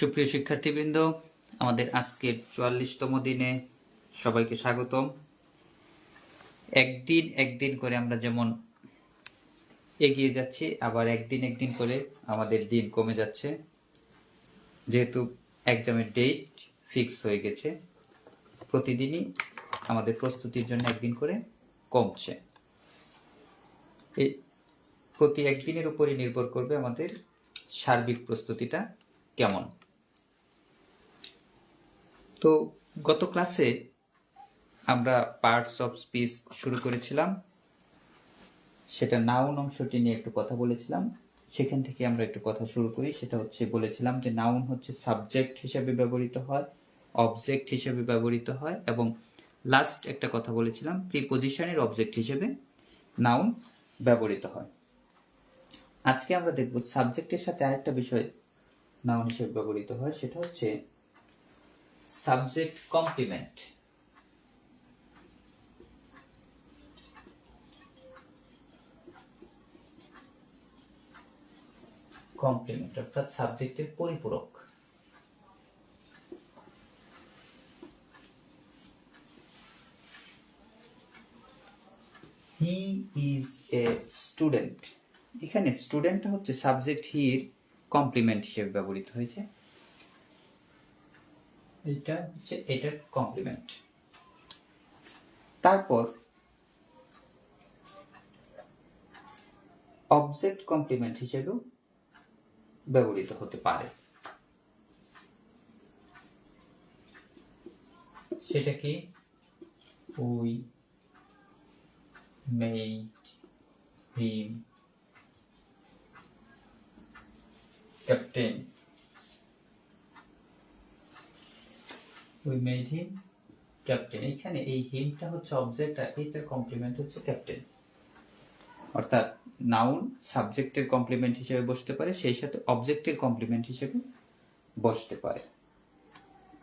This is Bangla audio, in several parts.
সুপ্রিয় শিক্ষার্থীবৃন্দ, আমাদের আজকের চুয়াল্লিশতম দিনে সবাইকে স্বাগতম। একদিন একদিন করে আমরা যেমন এগিয়ে যাচ্ছি, আবার একদিন একদিন করে আমাদের দিন কমে যাচ্ছে। যেহেতু এক্সামের ডেট ফিক্স হয়ে গেছে, প্রতিদিনই আমাদের প্রস্তুতির জন্য একদিন করে কমছে। প্রতি একদিনের উপরই নির্ভর করবে আমাদের সার্বিক প্রস্তুতিটা কেমন। তো গত ক্লাসে আমরা পার্টস অফ স্পিচ শুরু করেছিলাম। সেটা নাউন অংশটি নিয়ে একটু কথা বলেছিলাম। সেখান থেকে আমরা একটু কথা শুরু করি। সেটা হচ্ছে বলেছিলাম যে নাউন হচ্ছে সাবজেক্ট হিসেবে ব্যবহৃত হয় অবজেক্ট হিসেবে ব্যবহৃত হয় এবং লাস্ট একটা কথা বলেছিলাম প্রিপোজিশনের অবজেক্ট হিসেবে নাউন ব্যবহৃত হয়। আজকে আমরা দেখব সাবজেক্টের সাথে আরেকটা বিষয় নাউন হিসেবে ব্যবহৃত হয়, সেটা হচ্ছে সাবজেক্ট কমপ্লিমেন্ট। কমপ্লিমেন্ট অর্থাৎ সাবজেক্টের পরিপূরক। He is a student. এখানে স্টুডেন্ট হচ্ছে সাবজেক্ট হির কমপ্লিমেন্ট হিসেবে ব্যবহৃত হয়েছে। এটা হচ্ছে এটার কমপ্লিমেন্ট তারপর অবজেক্ট কমপ্লিমেন্ট হিসেবেও ব্যবহৃত হতে পারে। সেটা কি we made him captain we made him captain এখানে এই হিমটা হচ্ছে অবজেক্ট আর এটার কমপ্লিমেন্ট হচ্ছে ক্যাপ্টেন অর্থাৎ নাউন সাবজেক্টের কমপ্লিমেন্ট হিসেবে বসতে পারে, সেই সাথে অবজেক্টের কমপ্লিমেন্ট হিসেবে বসতে পারে।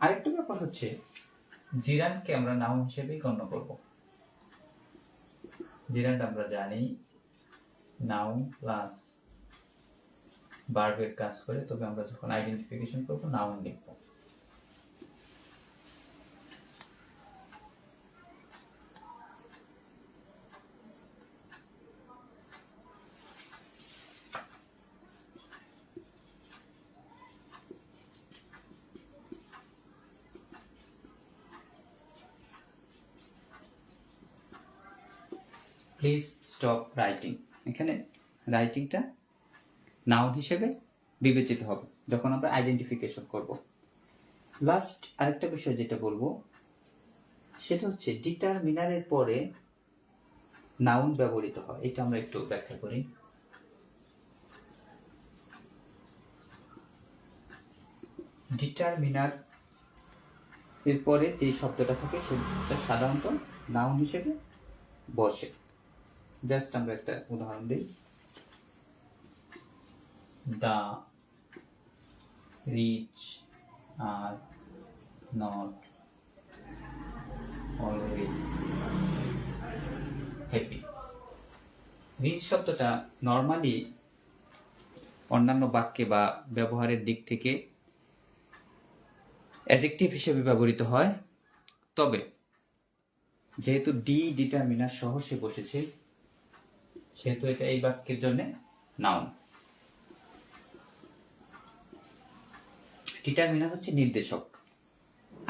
আরেকটা ব্যাপার হচ্ছে, জিরানকে আমরা নাউন হিসেবেই গণ্য করব। জিরানটা আমরা জানি নাউন প্লাস বার্বের কাজ করে, তবে আমরা যখন আইডেন্টিফিকেশন করব নাউন লিখব। প্লিজ স্টপ রাইটিং এখানে রাইটিংটা নাউন হিসেবে বিবেচিত হবে। যখন আমরা আইডেন্টিফিকেশন করব। লাস্ট আরেকটা বিষয় যেটা বলব, সেটা হচ্ছে ডিটারমিনারের পরে নাউন ব্যবহৃত হয়। এটা আমরা একটু ব্যাখ্যা করি। ডিটারমিনার এরপরে যে শব্দটা থাকে, সেটা সাধারণত নাউন হিসেবে বসে। জাস্ট আমরা একটা উদাহরণ দিই। The rich are not always happy. Rich শব্দটা নর্মালি অন্যান্য বাক্যে বা ব্যবহারের দিক থেকে অ্যাজেক্টিভ হিসেবে ব্যবহৃত হয়। তবে, যেহেতু ডি ডিটারমিনার সহ সে বসেছে সেহেতু এটা এই বাক্যের জন্য নাউন ডিটারমিনার হচ্ছে নির্দেশক।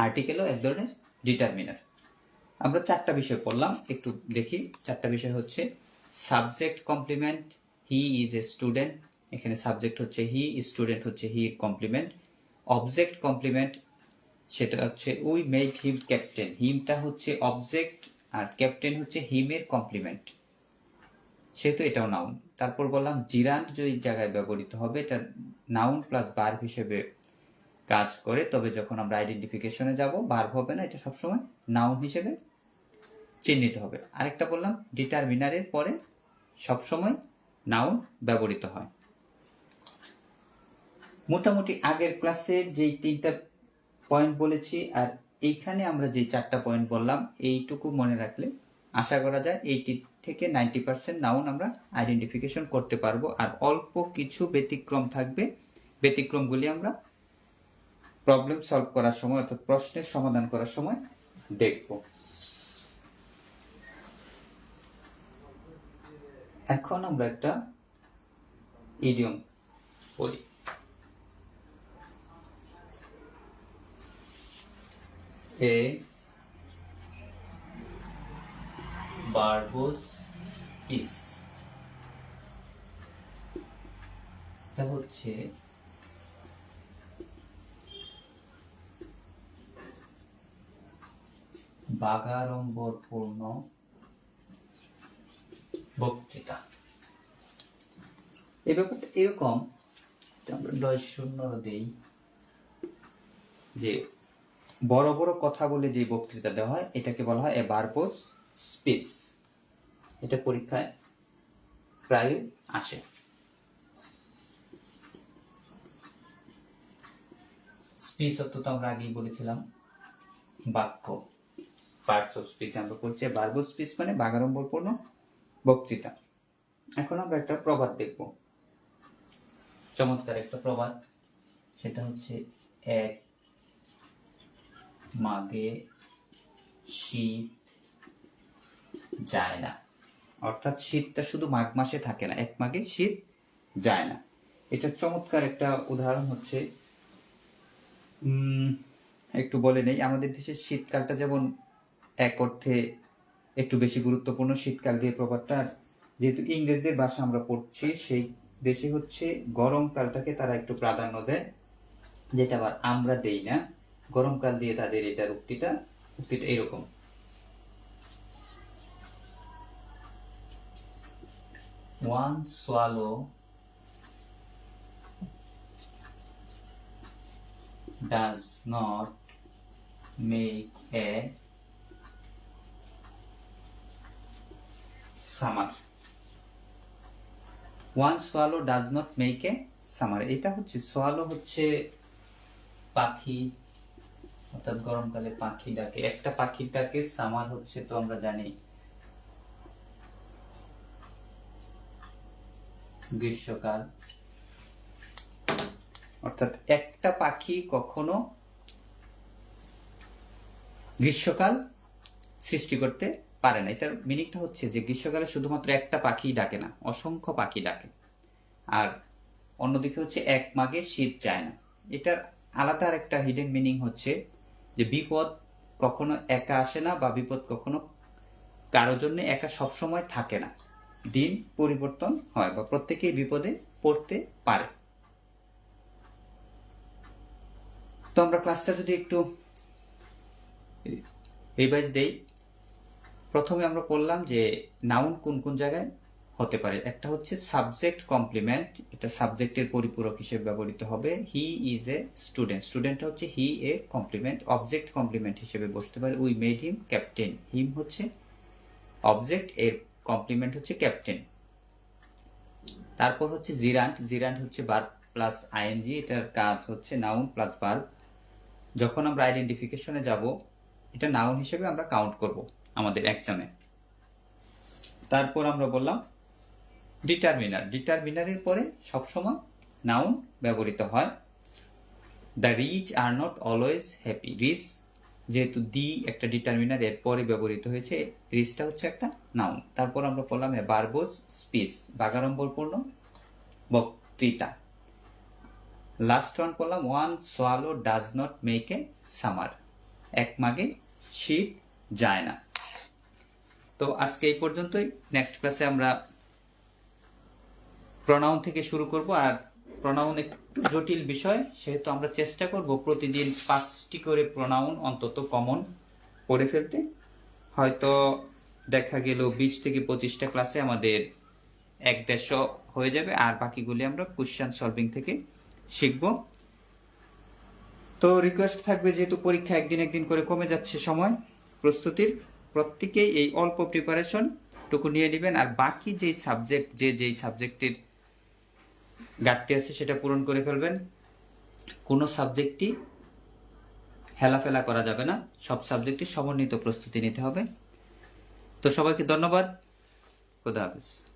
আর্টিকেলও এক ধরনের ডিটারমিনার আমরা চারটা বিষয় পড়লাম, একটু দেখি। চারটা বিষয় হচ্ছে subject complement he is a student এখানে সাবজেক্ট হচ্ছে হি স্টুডেন্ট হচ্ছে হি কমপ্লিমেন্ট অবজেক্ট কমপ্লিমেন্ট সেটা হচ্ছে উই মেড হিম ক্যাপ্টেন হিমটা হচ্ছে অবজেক্ট আর ক্যাপ্টেন হচ্ছে হিমের কমপ্লিমেন্ট সেহেতু এটাও নাউন তারপর বললাম, জিরান যে জায়গায় ব্যবহৃত হবে, এটা নাউন প্লাস বার্ব হিসেবে কাজ করে, তবে যখন আমরা আইডেন্টিফিকেশনে যাব বার্ব হবে না, এটা সবসময় নাউন হিসেবে চিহ্নিত হবে। আরেকটা বললাম ডিটারমিনারের পরে সবসময় নাউন ব্যবহৃত হয়। মোটামুটি আগের ক্লাসের যেই তিনটা পয়েন্ট বলেছি, আর এইখানে আমরা যে চারটা পয়েন্ট বললাম, এইটুকু মনে রাখলে আশা করা যায় এইটি থেকে নাইনটি পার্সেন্ট নাউন আমরা আইডেন্টিফিকেশন করতে পারব। আর অল্প কিছু ব্যতিক্রম থাকবে। ব্যতিক্রমগুলি আমরা প্রবলেম সলভ করার সময় অর্থাৎ প্রশ্নের সমাধান করার সময় দেখব। এখন আমরা একটা ইডিয়ম পড়ি। এ বারবোস পিস এটা হচ্ছে বাগাড়ম্বরপূর্ণ বক্তৃতা। এই ব্যাপারটা এরকম আমরা দশ শূন্য দেই যে বড় বড় কথা বলে যে বক্তৃতা দেওয়া হয়, এটাকে বলা হয় এ বারবোস স্পিচ এটা পরীক্ষায় প্রায় আসে। স্পিচ অর্থ তো আমরা আগেই বলেছিলাম। বাক্য। পার্টস অফ স্পিচ আমরা করছি বারবো স্পিচ মানে বাগাড়ম্বরপূর্ণ বক্তৃতা। এখন আমরা একটা প্রবাদ দেখব। চমৎকার একটা প্রবাদ। সেটা হচ্ছে এক মাগে শীত যায় না। অর্থাৎ শীতটা শুধু মাঘ মাসে থাকে না, এক মাঘে শীত যায় না। এটা চমৎকার একটা উদাহরণ হচ্ছে একটু বলে নেই, আমাদের দেশের শীতকালটা যেমন এক অর্থে একটু বেশি গুরুত্বপূর্ণ, শীতকাল দিয়ে প্রভাবটা যেহেতু ইংরেজদের ভাষা আমরা পড়ছি, সেই দেশে হচ্ছে গরমকালটাকে তারা একটু প্রাধান্য দেয়, যেটা আবার আমরা দেই না। গরমকাল দিয়ে তাদের এটার উক্তিটা উক্তিটা এরকম। One swallow does not make a summer. One swallow does not make a summer. এটা হচ্ছে সোয়ালো হচ্ছে পাখি অর্থাৎ গরমকালে পাখি ডাকে একটা পাখির ডাকে সামার হচ্ছে তো আমরা জানি গ্রীষ্মকাল। অর্থাৎ একটা পাখি কখনো গ্রীষ্মকাল সৃষ্টি করতে পারে না। এটার মিনিংটা হচ্ছে যে গ্রীষ্মকালে শুধুমাত্র একটা পাখি ডাকে না, অসংখ্য পাখি ডাকে। আর অন্যদিকে হচ্ছে এক মাঘে শীত যায় না। এটার আলাদা আর একটা হিডেন মিনিং হচ্ছে যে বিপদ কখনো একা আসে না বা বিপদ কখনো কারও জন্য একা সবসময় থাকে না। দিন পরিবর্তন হয় বা প্রত্যেকেই বিপদে পড়তে পারে। তো আমরা ক্লাসটা যদি একটু রিভাইজ দেই, প্রথমে আমরা বললাম যে নাউন কোন কোন জায়গায় হতে পারে। একটা হচ্ছে সাবজেক্ট কমপ্লিমেন্ট এটা সাবজেক্টের পরিপূরক হিসেবে ব্যবহৃত হবে। He is a student student হচ্ছে he a complement object complement হিসেবে বসতে পারে। We made him captain him হচ্ছে অবজেক্ট এর কমপ্লিমেন্ট হচ্ছে ক্যাপ্টেন তারপর হচ্ছে জিরান্ট জিরান্ট হচ্ছে বার প্লাস আইএনজি এটার কাজ হচ্ছে নাউন প্লাস ভার্ব যখন আমরা আইডেন্টিফিকেশনে যাব, এটা নাউন হিসেবে আমরা কাউন্ট করব আমাদের এক্সামে তারপর আমরা বললাম ডিটারমিনার ডিটারমিনারের পরে সবসময় নাউন ব্যবহৃত হয়। The rich are not always happy rich যেহেতু দি একটা ডিটারমিনার এর পরে ব্যবহৃত হয়েছে রিচটা হচ্ছে একটা নাউন তারপর আমরা বললাম বারবোজ স্পিচ বাগাড়ম্বরপূর্ণ বক্তৃতা। লাস্ট ওয়ান করলাম one swallow does not make a summer এক মাগে শীত যায় না। তো আজকে এই পর্যন্তই। নেক্সট ক্লাসে আমরা প্রনাউন থেকে শুরু করব আর প্রনাউন একটু জটিল বিষয়, সেহেতু আমরা চেষ্টা করব প্রতিদিন পাঁচটি করে প্রনাউন অন্তত কমন পড়ে ফেলতে। হয়তো দেখা গেল বিশ থেকে পঁচিশটা ক্লাসে আমাদের এক দেড়শো হয়ে যাবে, আর বাকিগুলি আমরা কোশ্চেন সলভিং থেকে শিখব। তো রিকোয়েস্ট থাকবে যেহেতু পরীক্ষা একদিন একদিন করে কমে যাচ্ছে সময়, প্রস্তুতির প্রত্যেকেই এই অল্প প্রিপারেশন টুকু নিয়ে নেবেন, আর বাকি যেই সাবজেক্ট যে যেই সাবজেক্টের ঘাটতি আছে সেটা পূরণ করে ফেলবেন। কোনো সাবজেক্টই হেলাফেলা করা যাবে না। সব সাবজেক্টই সমন্বিত প্রস্তুতি নিতে হবে। তো সবাইকে ধন্যবাদ। খুদা হাফিজ।